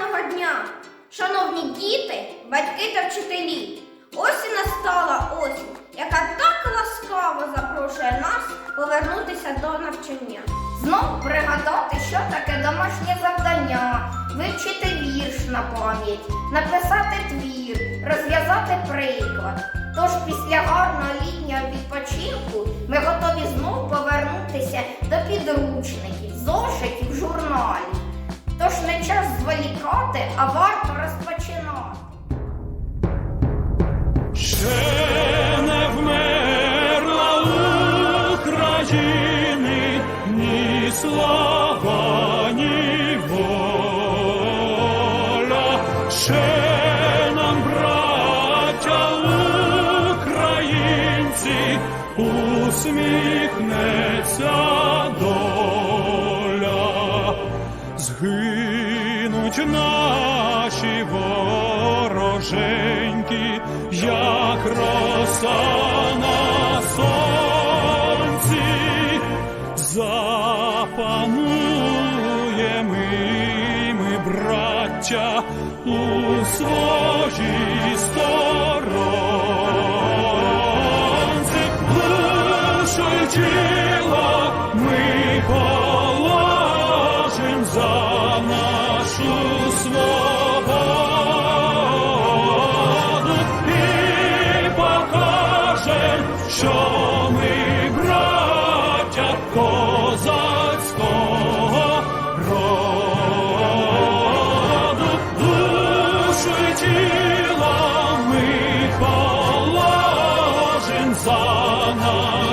гарного дня, шановні діти, батьки та вчителі. Ось і настала осінь, яка так ласкаво запрошує нас повернутися до навчання. Знов пригадати, що таке домашнє завдання, вивчити вірш на пам'ять, написати твір, розв'язати приклад. Тож після гарного літнього відпочинку ми готові знов повернутися до підручників, зошитів, журналів. Тож не час зволікати, а варто розпочинати. Ще не вмерла України ні слава, ні воля. Ще нам, браття українці, усміхнеться Згинуть наші вороженьки, як роса на сонці, запануємо ми, браття, у своїй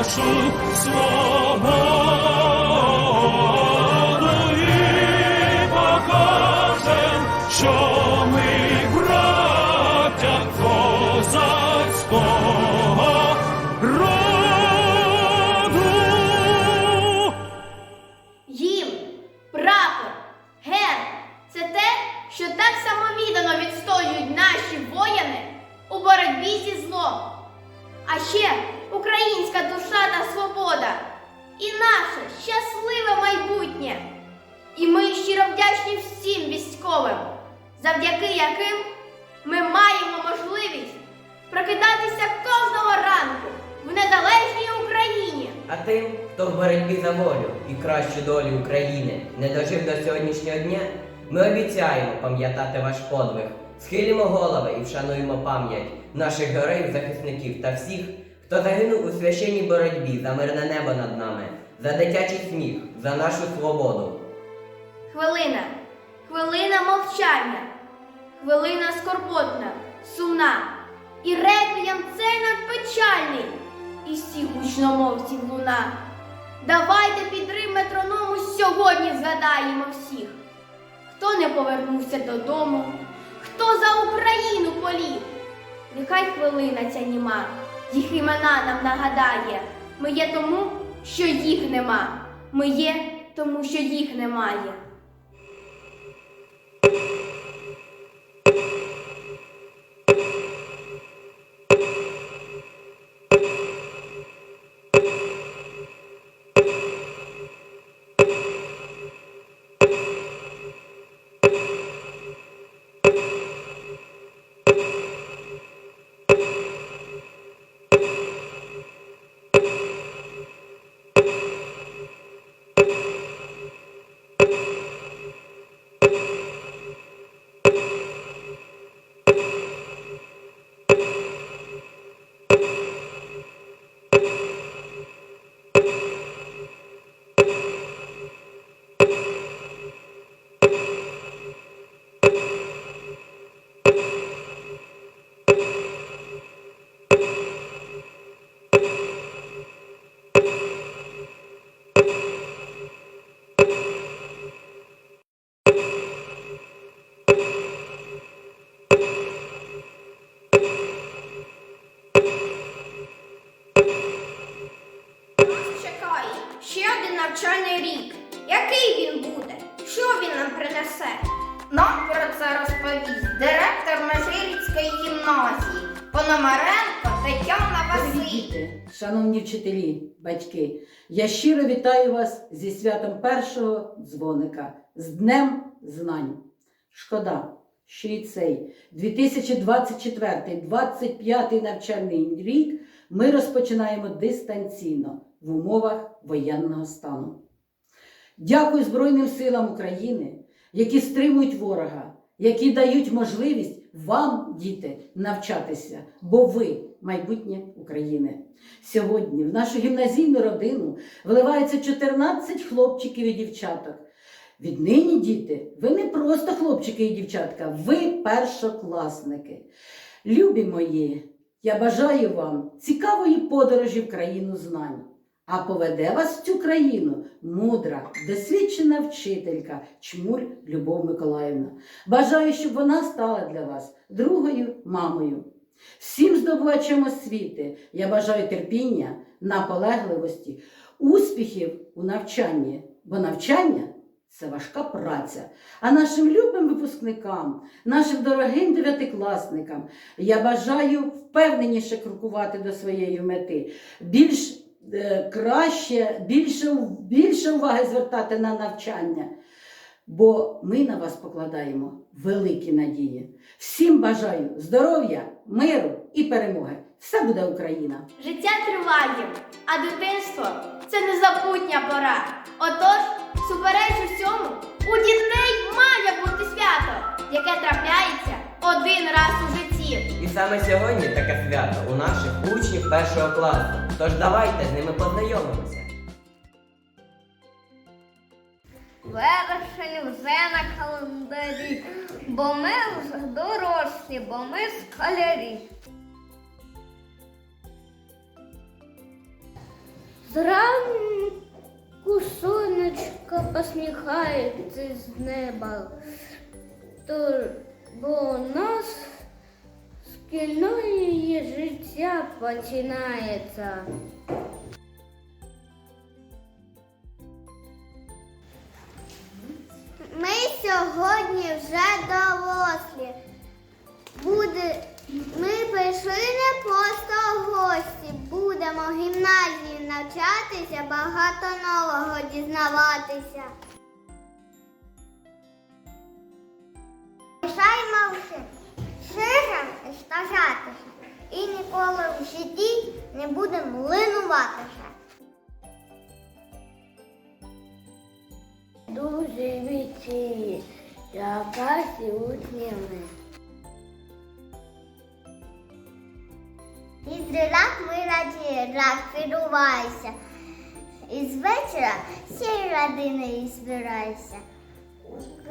нашу свободу прокидатися кожного ранку в незалежній Україні. А тим, хто в боротьбі за волю і кращу долю України не дожив до сьогоднішнього дня, ми обіцяємо пам'ятати ваш подвиг, схилімо голови і вшануємо пам'ять наших героїв, захисників та всіх, хто загинув у священній боротьбі за мирне небо над нами, за дитячий сміх, за нашу свободу. Хвилина, хвилина мовчання, хвилина скорботна, сумна, і реквієм цей надпечальний, і всі гучномовців луна. Давайте під рим метроному сьогодні згадаємо всіх, хто не повернувся додому, хто за Україну поліг. Нехай хвилина ця німа, їх імена нам нагадає. Ми є тому, що їх нема. Ми є тому, що їх немає. Шановні вчителі, батьки, я щиро вітаю вас зі святом першого дзвоника, з Днем знань. Шкода, що і цей 2024-2025 навчальний рік ми розпочинаємо дистанційно в умовах воєнного стану. Дякую Збройним силам України, які стримують ворога, які дають можливість вам, діти, навчатися, бо ви майбутнє України. Сьогодні в нашу гімназійну родину вливається 14 хлопчиків і дівчаток. Віднині, діти, ви не просто хлопчики і дівчатка, ви першокласники. Любі мої, я бажаю вам цікавої подорожі в країну знань. А поведе вас в цю країну мудра, досвідчена вчителька Чмуль Любов Миколаївна. Бажаю, щоб вона стала для вас другою мамою. Всім здобувачам освіти я бажаю терпіння, наполегливості, успіхів у навчанні, бо навчання це важка праця. А нашим любим випускникам, нашим дорогим дев'ятикласникам я бажаю впевненіше крокувати до своєї мети, більш краще, більше, більше уваги звертати на навчання. Бо ми на вас покладаємо великі надії. Всім бажаю здоров'я, миру і перемоги. Все буде Україна! Життя триває, а дитинство це незабутня пора. Отож, супереч усьому, у дітей має бути свято, яке трапляється один раз у житті. І саме сьогодні таке свято у наших учнів першого класу. Тож давайте з ними познайомимося. Вересень вже на календарі, бо ми вже дорослі, бо ми школярі. Зранку сонечко посміхається з неба, то, бо у нас шкільне життя починається. Ми сьогодні вже дорослі. Буде... Ми прийшли не просто гості. Будемо в гімназії навчатися, багато нового дізнаватися. Лишаймося і стажатися. І ніколи в житті не будемо линуватися. Дуже вічі, якась учнями. Із рак ми раді рак фірувайся. Із вечора всією родиною збирайся.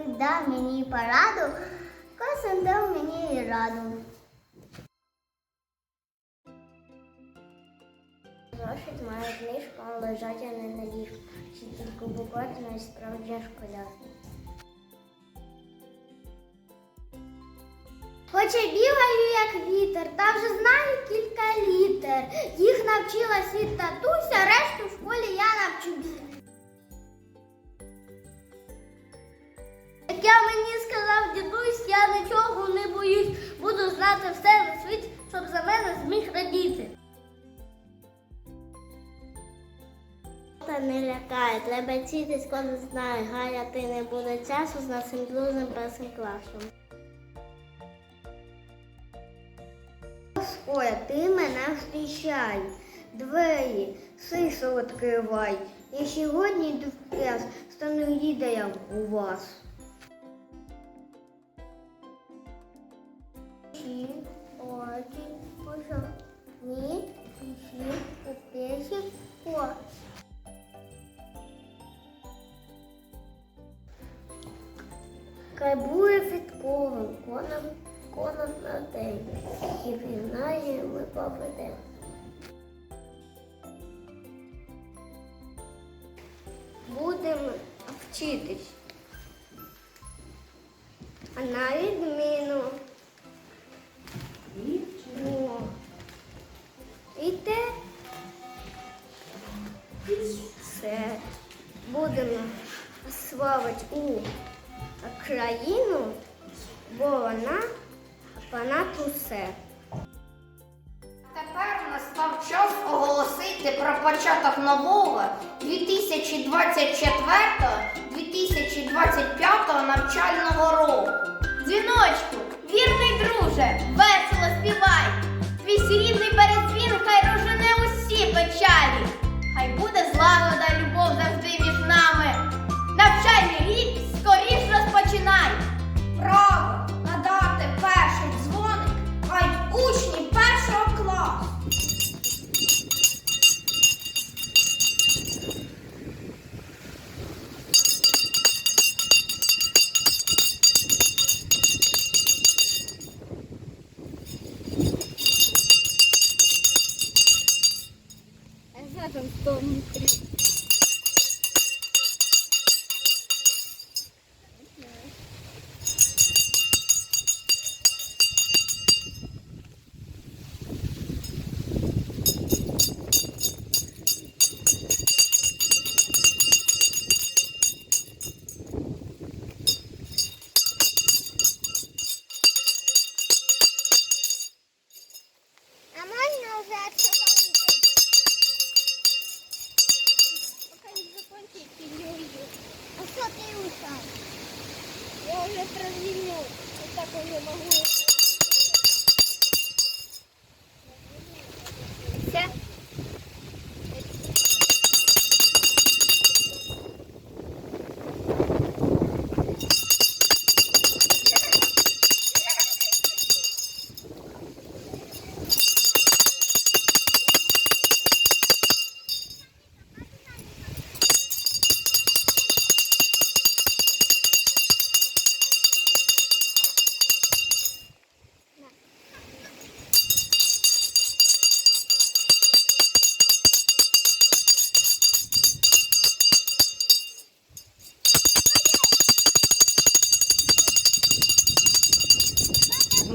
Дав мені пораду, мені і раду. Зошит моя книжка лежать, а не на ліжку. Чи тільки буквально справжня школяр. Хоче бігаю, як вітер, та вже знаю кілька літер. Їх навчила світ татуся, решту в школі я навчу бігати. Буду знати все на світ, щоб за мене зміг радіти. Та не лякає, треба вчитись, коли знає, гаяти не буде часу з нашим друзем першим класом. Ой, ти мене зустрічай, двері, сису відкривай. Я сьогодні йду стану лідером у вас. Хай буде фітковим коном, коном на день, і війнає ми поведемо. Будемо вчитись. А на відміну. І те. Все. Будемо славити у країну, бо вона понад усе. Тепер настав час оголосити про початок нового 2024-2025 навчального року. Я уже прозвенел. Вот так уже могу.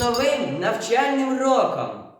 новим навчальним роком!